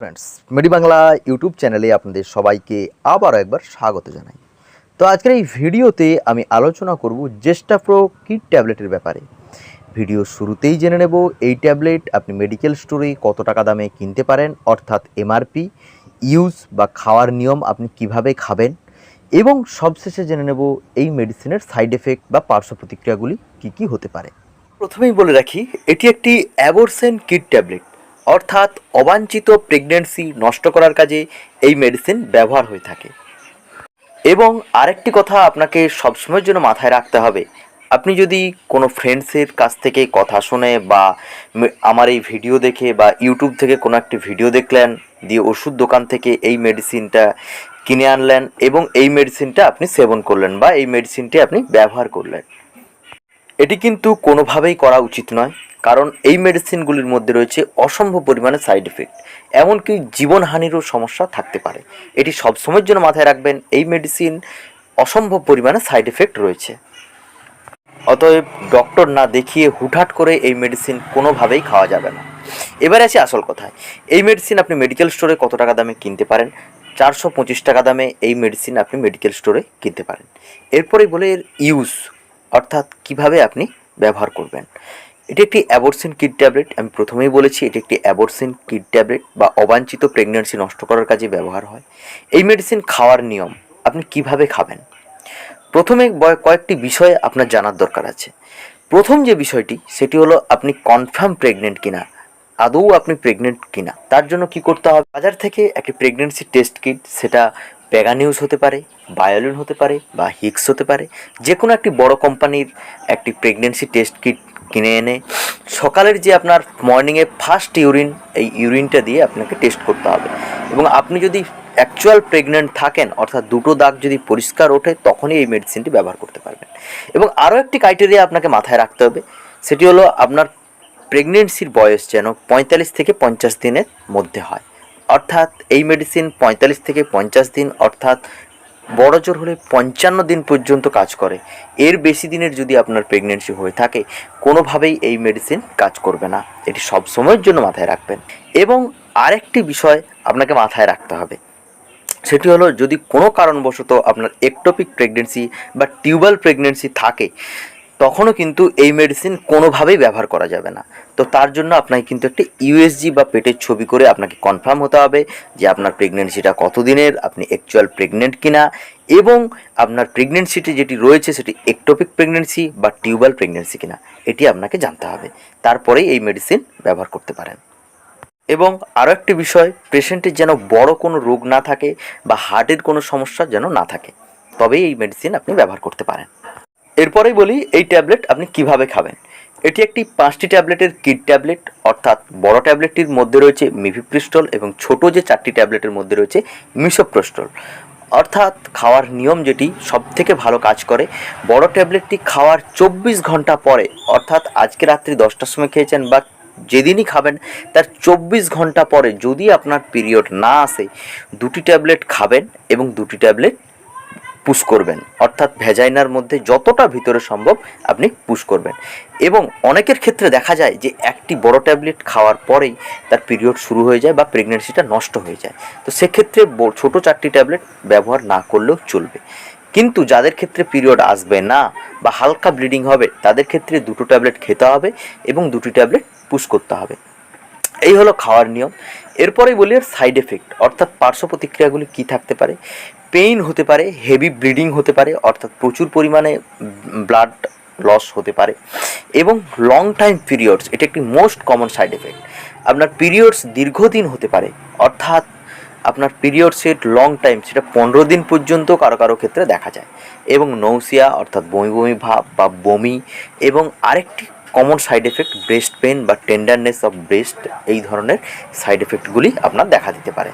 Friends মেডি Bangla YouTube চ্যানেলে আপনাদের সবাইকে আবারও একবার স্বাগত জানাই। তো আজকের এই ভিডিওতে আমি আলোচনা করব জেস্টা প্রো কিট ট্যাবলেটের ব্যাপারে। ভিডিও শুরুতেই জেনে নেব, এই ট্যাবলেট আপনি মেডিকেল স্টোরে কত টাকা দামে কিনতে পারেন, অর্থাৎ এমআরপি ইউজ বা খাওয়ার নিয়ম আপনি কীভাবে খাবেন, এবং সবশেষে জেনে নেব এই মেডিসিনের সাইড এফেক্ট বা পার্শ্ব প্রতিক্রিয়াগুলি কী কী হতে পারে। প্রথমেই বলে রাখি, এটি একটি অ্যাবোরসেন কিট ট্যাবলেট অর্থাৎ অবাঞ্ছিত প্রেগনেন্সি নষ্ট করার কাজে এই মেডিসিন ব্যবহার হয়ে থাকে। এবং আরেকটি কথা আপনাকে সবসময়ের জন্য মাথায় রাখতে হবে। আপনি যদি কোনো ফ্রেন্ডসের কাছ থেকে কথা শুনে বা আমার এই ভিডিও দেখে বা ইউটিউব থেকে কোনো একটি ভিডিও দেখলেন, দিয়ে ওষুধ দোকান থেকে এই মেডিসিনটা কিনে আনলেন এবং এই মেডিসিনটা আপনি সেবন করলেন বা এই মেডিসিনটি আপনি ব্যবহার করলেন। এটি কিন্তু কোনোভাবেই করা উচিত নয়। কারণ এই মেডিসিনগুলির মধ্যে রয়েছে অসম্ভব পরিমাণে সাইড এফেক্ট এমনকি জীবনহানিরও সমস্যা থাকতে পারে। এটি সবসময়ের জন্য মাথায় রাখবেন, এই মেডিসিন অসম্ভব পরিমাণে সাইড এফেক্ট রয়েছে। অতএব ডক্টর না দেখিয়ে হুটহাট করে এই মেডিসিন কোনোভাবেই খাওয়া যাবে না। এবার আছে আসল কথায়। এই মেডিসিন আপনি মেডিকেল স্টোরে কত টাকা দামে কিনতে পারেন? চারশো পঁচিশ টাকা দামে এই মেডিসিন আপনি মেডিকেল স্টোরে কিনতে পারেন। এরপরেই বলে এর ইউজ অর্থাৎ কীভাবে আপনি ব্যবহার করবেন। এটি একটি অ্যাবরসিন কিড ট্যাবলেট আমি প্রথমেই বলেছি, এটি একটি অ্যাবরসিন কিড ট্যাবলেট বা অবাঞ্ছিত প্রেগন্যান্সি নষ্ট করার কাজে ব্যবহার হয়। এই মেডিসিন খাওয়ার নিয়ম, আপনি কীভাবে খাবেন? প্রথমে কয়েকটি বিষয় আপনার জানার দরকার আছে। প্রথম যে বিষয়টি, সেটি হলো আপনি কনফার্ম প্রেগনেন্ট কিনা, আদৌ আপনি প্রেগনেন্ট কিনা, তার জন্য কি করতে হবে? বাজার থেকে একটি প্রেগনেন্সি টেস্ট কিট সেটা প্যাগানিউজ হতে পারে বায়োলিন হতে পারে বা হিক্স হতে পারে যে কোনো একটি বড় কোম্পানির একটি প্রেগনেন্সি টেস্ট কিট কিনে এনে সকালের যে আপনার মর্নিংয়ে ফার্স্ট ইউরিন এই ইউরিনটা দিয়ে আপনাকে টেস্ট করতে হবে। এবং আপনি যদি অ্যাকচুয়াল প্রেগনেন্ট থাকেন, অর্থাৎ দুটো দাগ যদি পরিষ্কার ওঠে, তখনই এই মেডিসিনটি ব্যবহার করতে পারবেন। এবং আরও একটি ক্রাইটেরিয়া আপনাকে মাথায় রাখতে হবে, সেটি হলো আপনার প্রেগনেন্সির বয়স যেন পঁয়তাল্লিশ থেকে পঞ্চাশ দিনের মধ্যে হয়। অর্থাৎ এই মেডিসিন পঁয়তাল্লিশ থেকে পঞ্চাশ দিন, অর্থাৎ বড় জোর হলে পঞ্চান্ন দিন পর্যন্ত কাজ করে। এর বেশি দিনের যদি আপনার প্রেগনেন্সি হয়ে থাকে, কোনোভাবেই এই মেডিসিন কাজ করবে না। এটি সব সময়ের জন্য মাথায় রাখবেন। এবং আরেকটি বিষয় আপনাকে মাথায় রাখতে হবে। সেটি হলো, যদি কোনো কারণবশত আপনার একটোপিক প্রেগনেন্সি বা টিউবাল প্রেগনেন্সি থাকে তখনও কিন্তু এই মেডিসিন কোনোভাবেই ব্যবহার করা যাবে না। তো তার জন্য আপনাকে কিন্তু একটি ইউএসজি বা পেটের ছবি করে আপনাকে কনফার্ম হতে হবে যে আপনার প্রেগনেন্সিটা কতদিনের, আপনি অ্যাকচুয়াল প্রেগনেন্ট কিনা এবং আপনার প্রেগনেন্সিটি যেটি রয়েছে সেটি একটোপিক প্রেগনেন্সি বা টিউবাল প্রেগনেন্সি কিনা, এটি আপনাকে জানতে হবে। তারপরেই এই মেডিসিন ব্যবহার করতে পারেন। এবং আরও একটি বিষয় পেশেন্টের যেন বড় কোনো রোগ না থাকে বা হার্টের কোনো সমস্যা যেন না থাকে, তবেই এই মেডিসিন আপনি ব্যবহার করতে পারেন। এরপরেই বলি, এই ট্যাবলেট আপনি কীভাবে খাবেন? এটি একটি পাঁচটি ট্যাবলেটের কিট ট্যাবলেট, অর্থাৎ বড় ট্যাবলেটটির মধ্যে রয়েছে মিভিপ্রিস্টল এবং ছোট যে চারটি ট্যাবলেটের মধ্যে রয়েছে মিসোপ্রোস্টল। অর্থাৎ খাওয়ার নিয়ম যেটি সব থেকে ভালো কাজ করে, বড় ট্যাবলেটটি খাওয়ার চব্বিশ ঘণ্টা পরে, অর্থাৎ আজকে রাত্রি দশটার সময় খেয়েছেন বা যেদিনই খাবেন, তার চব্বিশ ঘণ্টা পরে যদি আপনার পিরিয়ড না আসে, দুটি ট্যাবলেট খাবেন এবং দুটি ট্যাবলেট পুশ করবেন। অর্থাৎ ভেজাইনার মধ্যে যতটা ভিতরে সম্ভব আপনি পুশ করবেন। এবং অনেকের ক্ষেত্রে দেখা যায় যে একটি বড় ট্যাবলেট খাওয়ার পরেই তার পিরিয়ড শুরু হয়ে যায় বা প্রেগনেন্সিটা নষ্ট হয়ে যায়। তো সেক্ষেত্রে ছোট চারটি ট্যাবলেট ব্যবহার না করলেও চলবে। কিন্তু যাদের ক্ষেত্রে পিরিয়ড আসবে না বা হালকা ব্লিডিং হবে, তাদের ক্ষেত্রে দুটো ট্যাবলেট খেতে হবে এবং দুটি ট্যাবলেট পুশ করতে হবে। এই হলো খাওয়ার নিয়ম। এরপরেই বলি এর সাইড এফেক্ট অর্থাৎ পার্শ্ব প্রতিক্রিয়াগুলি কী থাকতে পারে? পেইন হতে পারে হেভি ব্লিডিং হতে পারে, অর্থাৎ প্রচুর পরিমাণে ব্লাড লস হতে পারে এবং লং টাইম পিরিয়ডস এটা একটি মোস্ট কমন সাইড এফেক্ট আপনার পিরিয়ডস দীর্ঘদিন হতে পারে, অর্থাৎ আপনার পিরিয়ডসের লং টাইম সেটা পনেরো দিন পর্যন্ত কারও কারও ক্ষেত্রে দেখা যায়। এবং নৌসিয়া অর্থাৎ বমি বমি ভাব বা বমি এবং আরেকটি common side effect breast pain বা টেন্ডারনেস অফ ব্রেস্ট এই ধরনের সাইড এফেক্টগুলি আপনার দেখা দিতে পারে।